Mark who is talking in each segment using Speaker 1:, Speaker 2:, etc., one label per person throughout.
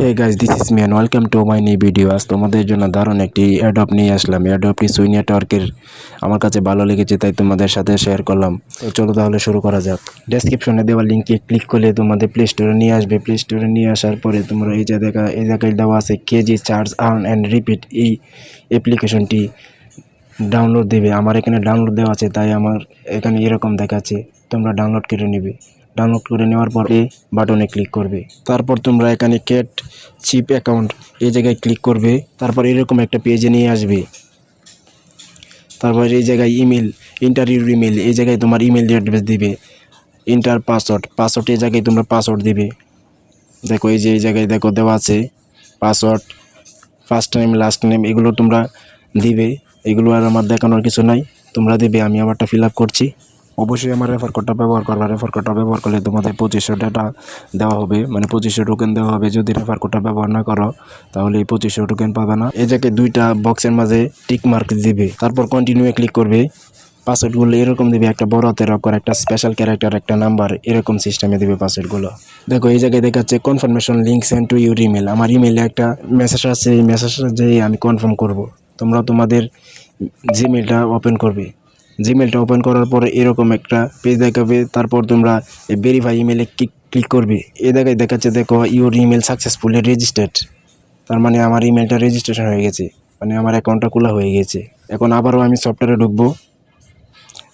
Speaker 1: Hey guys this is man welcome to my new video আজ তোমাদের জন্য দারুণ একটি অ্যাডপ নিয়ে আসলাম। অ্যাডপটি সুই নেটওয়ার্কের আমার কাছে ভালো লেগেছে, তাই তোমাদের সাথে শেয়ার করলাম। তো চলো তাহলে শুরু করা যাক। ডেসক্রিপশনে দেওয়া লিঙ্কে ক্লিক করলে তোমাদের প্লে স্টোরে নিয়ে আসবে। প্লে স্টোরে নিয়ে আসার পরে তোমরা এই যে দেখা, এই জায়গায় দেওয়া আছে KG charge earn and repeat এই অ্যাপ্লিকেশনটি ডাউনলোড দেবে। আমার এখানে ডাউনলোড দেওয়া আছে, তাই আমার এখানে এরকম দেখাচ্ছে। তোমরা ডাউনলোড করে নেবে। ডাউনলোড করে নেওয়ার পর এই বাটনে ক্লিক করবে। তারপর তোমরা এখানে কেট চিপ অ্যাকাউন্ট এই জায়গায় ক্লিক করবে। তারপর এরকম একটা পেজে নিয়ে আসবে। তারপর এই জায়গায় ইমেল ইন্টারভিউ ইমেল এই জায়গায় তোমার ইমেল অ্যাড্রেস দিবে। ইন্টার পাসওয়ার্ড পাসওয়ার্ড এই জায়গায় তোমরা পাসওয়ার্ড দিবে। দেখো এই যে এই জায়গায় দেখো দেওয়া আছে password first name last name এগুলো তোমরা দিবে। এগুলো আর আমার দেখানোর কিছু নাই। তোমরা দিবে, আমি আমারটা ফিল করছি। অবশ্যই আমার রেফার কোডটা ব্যবহার করবা রেফার কোডটা ব্যবহার করলে তোমাদের পঁচিশশো ডাটা দেওয়া হবে। মানে পঁচিশশো টোকেন দেওয়া হবে। যদি রেফার কোডটা ব্যবহার না করো, তাহলে এই পঁচিশশো টোকেন পাবে না। জায়গায় দুইটা বক্সের মাঝে টিক মার্ক দিবে। তারপর কন্টিনিউ ক্লিক করবে। পাসওয়ার্ডগুলো এরকম দিবে। একটা বড় হাতের অক্ষর, একটা স্পেশাল ক্যারেক্টার একটা নাম্বার এরকম সিস্টেমে দিবে পাসওয়ার্ডগুলো দেখো, এই জায়গায় দেখাচ্ছে confirmation link send to your email আমার ইমেলে একটা মেসেজ আছে এই মেসেজটা যেয়ে আমি কনফার্ম করব। তোমরা তোমাদের জিমেলটা ওপেন করবে। জিমেলটা ওপেন করার পরে এরকম একটা পেজ দেখাবে, তারপর তোমরা এই ভেরিফাই ইমেলে ক্লিক ক্লিক করবে। এ জায়গায় দেখাচ্ছে, দেখো ইউর ইমেল সাকসেসফুলি রেজিস্টার্ড তার মানে আমার ইমেলটা রেজিস্ট্রেশন হয়ে গেছে। মানে আমার অ্যাকাউন্টটা খোলা হয়ে গেছে। এখন আবারও আমি সফটওয়্যারে ঢুকবো।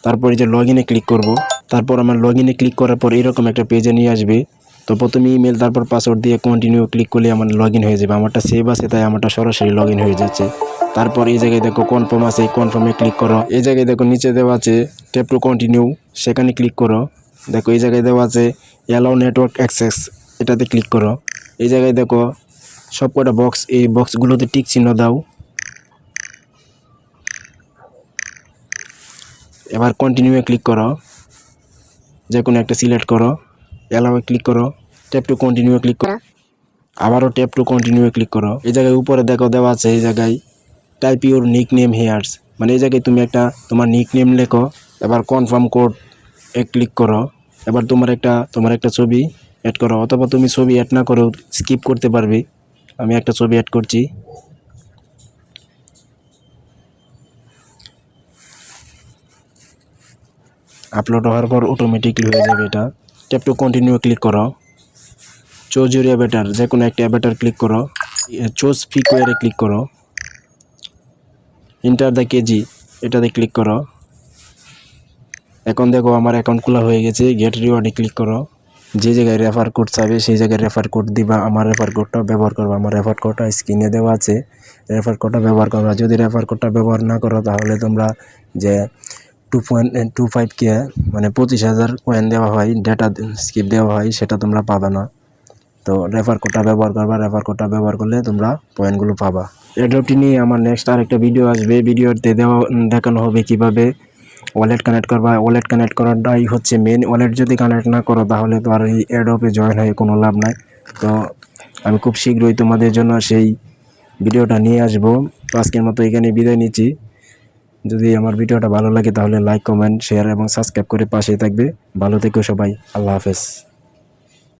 Speaker 1: তারপরে যে লগ ইনে ক্লিক করব। তারপর আমার লগ ইনে ক্লিক করার পর এরকম একটা পেজে নিয়ে আসবে। তো প্রথমে ইমেল তারপর পাসওয়ার্ড দিয়ে কন্টিনিউ ক্লিক করলে আমার লগ হয়ে যাবে। আমারটা সেভ আছে, তাই আমারটা সরাসরি লগ হয়ে যাচ্ছে। তারপর এই জায়গায় দেখো কনফার্ম আছে কনফার্মে ক্লিক করো। এই জায়গায় দেখো নিচে দেওয়া আছে ট্যাপ টু কন্টিনিউ সেখানে ক্লিক করো। দেখো এই জায়গায় দেওয়া আছে অ্যালাউ নেটওয়ার্ক অ্যাক্সেস এটাতে ক্লিক করো। এই জায়গায় দেখো সব কটা বক্স এই বক্সগুলোতে টিক চিহ্ন দাও। এবার কন্টিনিউয়ে ক্লিক করো। যে কোনো একটা সিলেক্ট করো। অ্যালাউয়ে ক্লিক করো। ট্যাপ টু কন্টিনিউ ক্লিক করো। আবারও ট্যাপ টু কন্টিনিউ ক্লিক করো। এই জায়গায় উপরে দেখো দেওয়া আছে, এই জায়গায় type your nickname here's মানে এই জায়গায় তুমি একটা তোমার নিক নেম লেখো, এবার কনফার্ম কোড এ ক্লিক করো। এবার তোমার একটা তোমার একটা ছবি অ্যাড করো, অথবা তুমি ছবি অ্যাড না করেও স্কিপ করতে পারবে। আমি একটা ছবি অ্যাড করছি। আপলোড হওয়ার পর অটোমেটিকলি হয়ে যাবে এটা। ট্যাপ টু কন্টিনিউ ক্লিক করো। চোজ ইউর অ্যাভেটার যে কোনো একটা অ্যাভেটার ক্লিক করো চোজ ফিকোয়ারে ক্লিক করো ইন্টার দ্য কেজি এটাতে ক্লিক করো, এখন দেখো আমার অ্যাকাউন্ট খোলা হয়ে গেছে গেট রিওয়ার্ডে ক্লিক করো, যে জায়গায় রেফার কোড চাবে সেই জায়গায় রেফার কোড দিবা, আমার রেফার কোডটা ব্যবহার করবা, আমার রেফার কোডটা স্ক্রিনে দেওয়া আছে রেফার কোডটা ব্যবহার করবা, যদি রেফার কোডটা ব্যবহার না করো তাহলে তোমরা যে টু পয়েন্ট টু ফাইভ মানে পঁচিশ হাজার কয়েন দেওয়া হয় ডেটা স্কিপ দেওয়া হয়, সেটা তোমরা পাবে না। তো রেফার কোডটা ব্যবহার করবা রেফার কোডটা ব্যবহার করলে তোমরা পয়েন্টগুলো পাবা। এড্রপটি নিয়ে আমার নেক্সট আরেকটা ভিডিও আসবে। ভিডিওতে দেওয়া দেখানো হবে কীভাবে ওয়ালেট কানেক্ট করবা। ওয়ালেট কানেক্ট করাটাই হচ্ছে মেন ওয়ালেট যদি কানেক্ট না করো, তাহলে তো আর এই অ্যাডপে জয়েন হয়ে কোনো লাভ নাই। তো আমি খুব শীঘ্রই তোমাদের জন্য সেই ভিডিওটা নিয়ে আসব। তো আজকের মতো এখানে বিদায় নিচ্ছি। যদি আমার ভিডিওটা ভালো লাগে, তাহলে লাইক কমেন্ট শেয়ার এবং সাবস্ক্রাইব করে পাশে থাকবে। ভালো থেকো সবাই। আল্লাহ হাফেজ।